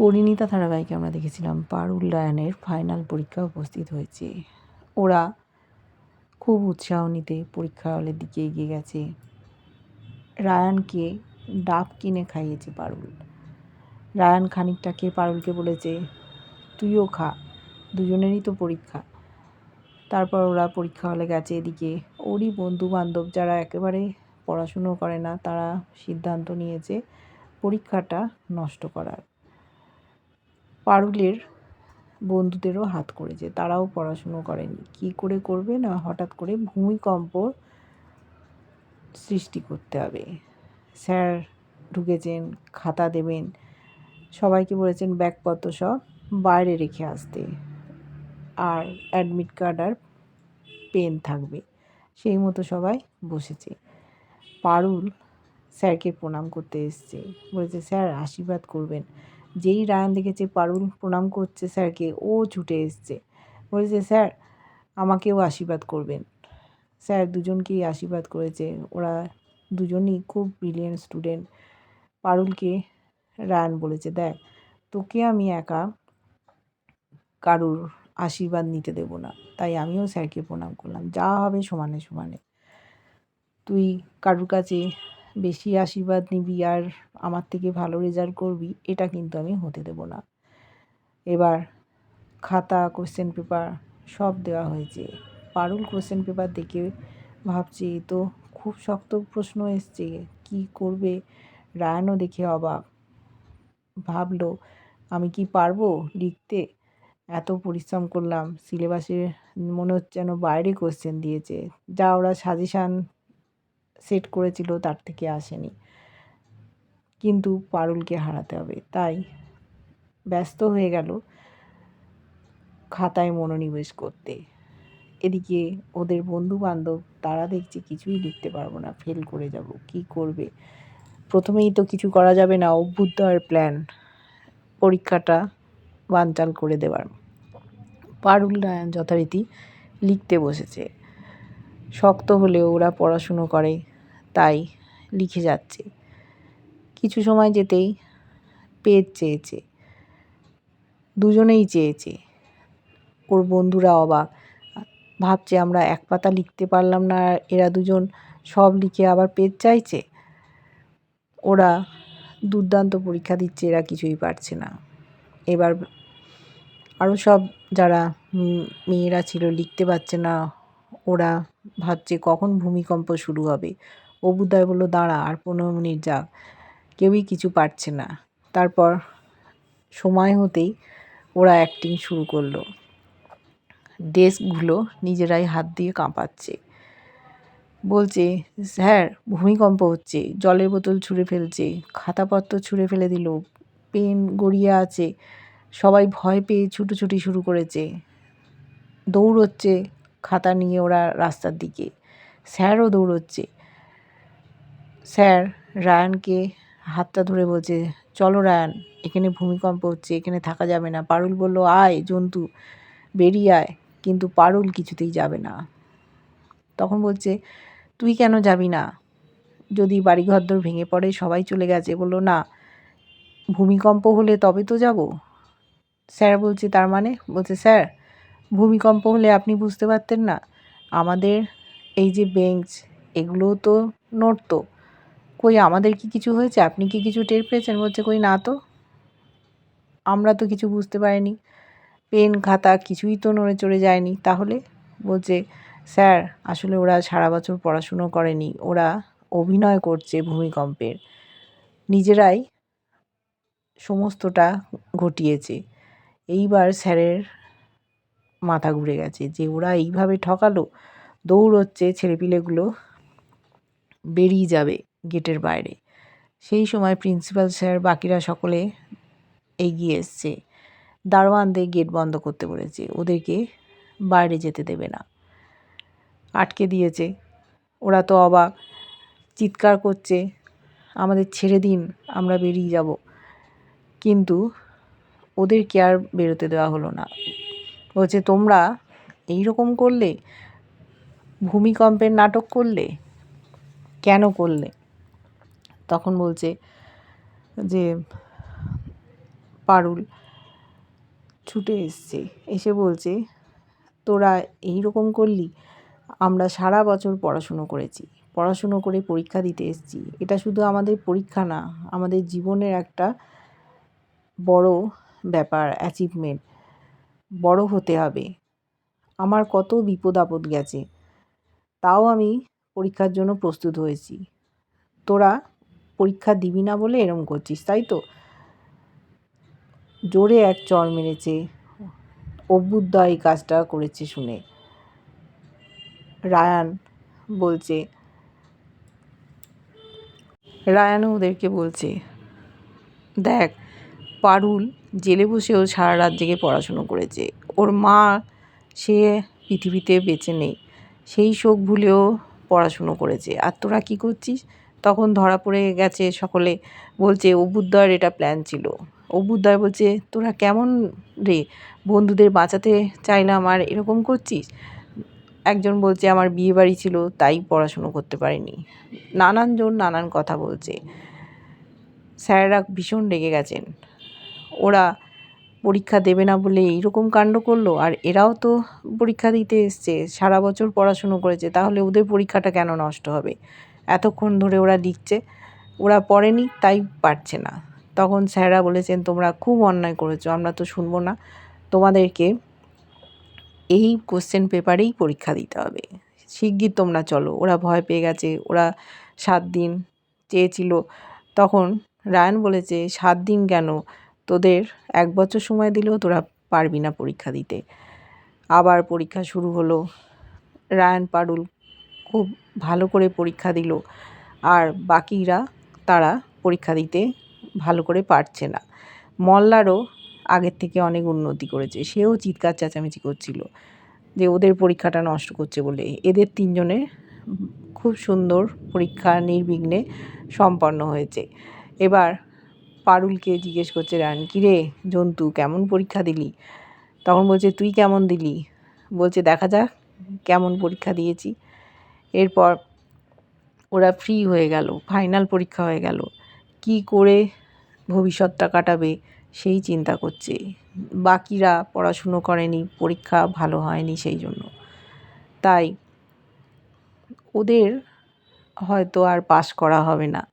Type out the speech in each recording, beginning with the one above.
পরিণীতা ধারাবাহিকে আমরা দেখেছিলাম, পারুল রায়ানের ফাইনাল পরীক্ষা উপস্থিত হয়েছে। ওরা খুব উৎসাহ নিতে পরীক্ষা হলের দিকে এগিয়ে গেছে। রায়ানকে ডাব কিনে খাইয়েছে পারুল। রায়ান খানিকটাকে পারুলকে বলেছে, তুইও খা, দুজনেরই তো পরীক্ষা। তারপর ওরা পরীক্ষা হলে গেছে এদিকে। ওরই বন্ধু বান্ধব যারা একেবারে পড়াশুনো করে না, তারা সিদ্ধান্ত নিয়েছে পরীক্ষাটা নষ্ট করার। পারুলের বন্ধুদেরও হাত করেছে। তারাও পড়াশুনো করেনি। কি করে করবে না হঠাৎ করে ভূমিকম্প সৃষ্টি করতে হবে। স্যার ঢুকেছেন, খাতা দেবেন, সবাইকে বলেছেন ব্যাগপত্র সব বাইরে রেখে আসতে। আর অ্যাডমিট কার্ড আর পেন থাকবে। সেই মতো সবাই বসেছে। পারুল স্যারকে প্রণাম করতে এসছে। বলেছে, স্যার, আশীর্বাদ করবেন। যেই রায়ান দেখেছে, পারুল প্রণাম করছে স্যারকে, ও ছুটে এসছে। বলেছে, স্যার, আমাকেও আশীর্বাদ করবেন। স্যার দুজনকেই আশীর্বাদ করেছে। ওরা দুজনই খুব ব্রিলিয়েন্ট স্টুডেন্ট পারুলকে রায়ান বলেছে, দেখ, তোকে আমি একা কারুর আশীর্বাদ নিতে দেব না। তাই আমিও স্যারকে প্রণাম করলাম। যা হবে সমানে সমানে। তুই কারুর কাছে বেশি আশীর্বাদ নিবি আর আমার থেকে ভালো রেজাল্ট করবি, এটা কিন্তু আমি হতে দেব না। এবার খাতা কোশ্চেন পেপার সব দেওয়া হয়েছে। পারুল কোশ্চেন পেপার দেখে ভাবছি তো খুব শক্ত প্রশ্ন এসছে, কি করবে? রায়ানও দেখে অবাক। ভাবলো, আমি কি পারব লিখতে? এত পরিশ্রম করলাম সিলেবাসে মনে হচ্ছে যেন বাইরে কোশ্চেন দিয়েছে। যা ওরা সাজেশান সেট করেছিল, তার থেকে আসেনি। কিন্তু পারুলকে হারাতে হবে। তাই ব্যস্ত হয়ে গেল খাতায় মনোনিবেশ করতে। এদিকে ওদের বন্ধু বান্ধব তারা দেখছে কিছুই লিখতে পারব না, ফেল করে যাব, কি করবে? প্রথমেই তো কিছু করা যাবে না অভ্যুদয়ের প্ল্যান। পরীক্ষাটা বানচাল করে দেওয়ার। পারুল রায়ান যথারীতি লিখতে বসেছে। শক্ত হলেও ওরা পড়াশুনো করে। তাই লিখে যাচ্ছে। কিছু সময় যেতেই পেজ চেয়েছে। দুজনেই চেয়েছে। ওর বন্ধুরা অবাক। ভাবছে, আমরা এক পাতা লিখতে পারলাম না, এরা দুজন সব লিখে আবার পেজ চাইছে? ওরা দুর্দান্ত পরীক্ষা দিচ্ছে, এরা কিছুই পারছে না। এবার আরও সব যারা মেয়েরা ছিল লিখতে পারছে না, ওরা ভাবছে, কখন ভূমিকম্প শুরু হবে? অবুদয় বলল, দাঁড়া, আর পনেরো মিনিট যাক। কেউই কিছু পারছে না। তারপর সময় হতেই ওরা অ্যাক্টিং শুরু করল। ডেস্কগুলো নিজেরাই হাত দিয়ে কাঁপাচ্ছে। বলছে, স্যার, ভূমিকম্প হচ্ছে, জলের বোতল ছুঁড়ে ফেলছে, খাতাপত্র ছুঁড়ে ফেলে দিল, পেন গড়িয়ে আছে, সবাই ভয় পেয়ে ছুটোছুটি শুরু করেছে। দৌড়চ্ছে খাতা নিয়ে ওরা রাস্তার দিকে। স্যারও দৌড়চ্ছে। স্যার, রায়ানকে হাতটা ধরে বলছে, চলো রায়ান, এখানে ভূমিকম্প হচ্ছে, এখানে থাকা যাবে না। পারুল বলল, আয় জন্তু, বেরিয়ে আয়। কিন্তু পারুল কিছুতেই যাবে না। তখন বলছে, তুই কেন যাবি না? যদি বাড়িঘরদর ভেঙে পড়ে, সবাই চলে গেছে। বলল, না, ভূমিকম্প হলে তবে তো যাব। স্যার বলছে, তার মানে? বলছে, স্যার, ভূমিকম্প হলে আপনি বুঝতে পারতেন না, আমাদের এই যে বেঞ্চ, এগুলোও তো নড়তো। কই, আমাদের কি কিছু হয়েছে? আপনি কি কিছু টের পেয়েছেন? বলছে, কই, না তো। আমরা তো কিছু বুঝতে পারিনি। পেন, খাতা, কিছুই তো নড়ে চড়ে যায়নি। তাহলে? বলছে, স্যার, আসলে ওরা সারা বছর পড়াশুনো করেনি। ওরা অভিনয় করছে ভূমিকম্পের। নিজেরাই সমস্তটা ঘটিয়েছে। এইবার স্যারের মাথা ঘুরে গেছে যে ওরা এইভাবে ঠকালো, দৌড়চ্ছে, ছেলেপিলেগুলো বেরিয়ে যাবে। গেটের বাইরে। সেই সময় প্রিন্সিপাল স্যার বাকিরা সকলে এগিয়ে এসছে। দারোয়ানদের গেট বন্ধ করতে বলেছে। ওদেরকে বাইরে যেতে দেবে না। আটকে দিয়েছে। ওরা তো অবাক। চিৎকার করছে, আমাদের ছেড়ে দিন, আমরা বেরিয়ে যাব। কিন্তু ওদেরকে আর বেরোতে দেওয়া হলো না। বলছে, তোমরা এই রকম করলে? ভূমিকম্পের নাটক করলে? কেন করলে? তখন বলছে যে, পারুল, ছুটে এসছে। এসে বলছে, তোরা এই রকম করলি? আমরা সারা বছর পড়াশুনো করেছি। পড়াশুনো করে পরীক্ষা দিতে এসেছি। এটা শুধু আমাদের পরীক্ষা না, আমাদের জীবনের একটা বড় ব্যাপার অ্যাচিভমেন্ট বড় হতে হবে। আমার কত বিপদ আপদ গেছে, তাও আমি পরীক্ষার জন্য প্রস্তুত হয়েছি। তোরা পরীক্ষা দিবি না বলে এরম করছিস, তাই তো? জোরে এক চর মেরেছে। অভ্যুদয় এই কাজটা করেছে শুনে। রায়ান বলছে, রায়ানও ওদেরকে বলছে, দেখ, পারুল জেলে বসেও সারা রাত জেগে পড়াশুনো করেছে। ওর মা সে পৃথিবীতে বেঁচে নেই। সেই শোক ভুলেও পড়াশুনো করেছে। আর তোরা কী করছিস? তখন ধরা পড়ে গেছে সকলে। বলছে অভ্যুদয়ের এটা প্ল্যান ছিল। অভ্যুদয় বলছে, তোরা কেমন রে? বন্ধুদের বাঁচাতে চাইলাম আর এরকম করছিস? একজন বলছে, আমার বিয়ে বাড়ি ছিল, তাই পড়াশুনো করতে পারিনি। নানানজন নানান কথা বলছে। স্যাররা ভীষণ রেগে গেছেন। ওরা পরীক্ষা দেবে না বলে এইরকম কাণ্ড করল, আর এরাও তো পরীক্ষা দিতে এসছে, সারা বছর পড়াশুনো করেছে, তাহলে ওদের পরীক্ষাটা কেন নষ্ট হবে? এতক্ষণ ধরে ওরা লিখছে ওরা পড়েনি, তাই পারছে না। তখন স্যাররা বলেছেন, তোমরা খুব অন্যায় করেছ, আমরা তো শুনব না। তোমাদেরকে এই কোশ্চেন পেপারেই পরীক্ষা দিতে হবে। শিগগির তোমরা চলো। ওরা ভয় পেয়ে গেছে, ওরা সাত দিন চেয়েছিল। তখন রায়ান বলেছে, সাত দিন কেন? তোদের এক বছর সময় দিলেও তোরা পারবি না পরীক্ষা দিতে। আবার পরীক্ষা শুরু হলো। রায়ান পারুল খুব ভালো করে পরীক্ষা দিল। আর বাকিরা, তারা পরীক্ষা দিতে ভালো করে পারছে না। মল্লারও আগের থেকে অনেক উন্নতি করেছে। সেও চিৎকার চেঁচামেচি করছিল যে ওদের পরীক্ষাটা নষ্ট করছে বলে। এদের তিনজনের খুব সুন্দর পরীক্ষা নির্বিঘ্নে সম্পন্ন হয়েছে। এবার পারুলকে জিজ্ঞেস করছে রান, কিরে জন্তু, কেমন পরীক্ষা দিলি? তখন বলছে, তুই কেমন দিলি? বলছে, দেখা যাক, কেমন পরীক্ষা দিয়েছি। এরপর ওরা ফ্রি হয়ে গেল ফাইনাল পরীক্ষা হয়ে গেল। কি করে ভবিষ্যৎটা কাটাবে সেই চিন্তা করছে। বাকিরা পড়াশুনো করেনি, পরীক্ষা ভালো হয়নি সেই জন্য। তাই ওদের হয়তো আর পাস করা হবে না।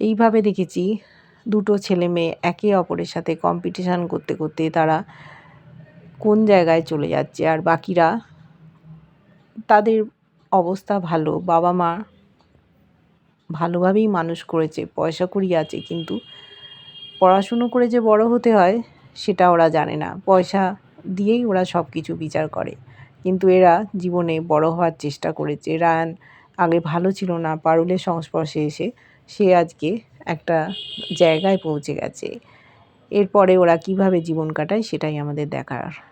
এইভাবে দেখেছি দুটো ছেলে মেয়ে একে অপরের সাথে কম্পিটিশান করতে করতে তারা কোন জায়গায় চলে যাচ্ছে আর বাকিরা তাদের অবস্থা ভালো, বাবা মা ভালোভাবেই মানুষ করেছে, পয়সা কুড়ি আছে, কিন্তু পড়াশুনো করে যে বড় হতে হয় সেটা ওরা জানে না। পয়সা দিয়েই ওরা সব কিছু বিচার করে। কিন্তু এরা জীবনে বড় হওয়ার চেষ্টা করেছে। রায়ান আগে ভালো ছিল না, পারুলের সংস্পর্শে এসে সে আজকে একটা জায়গায় পৌঁছে গেছে। এরপরে ওরা কীভাবে জীবন কাটায় সেটাই আমাদের দেখার।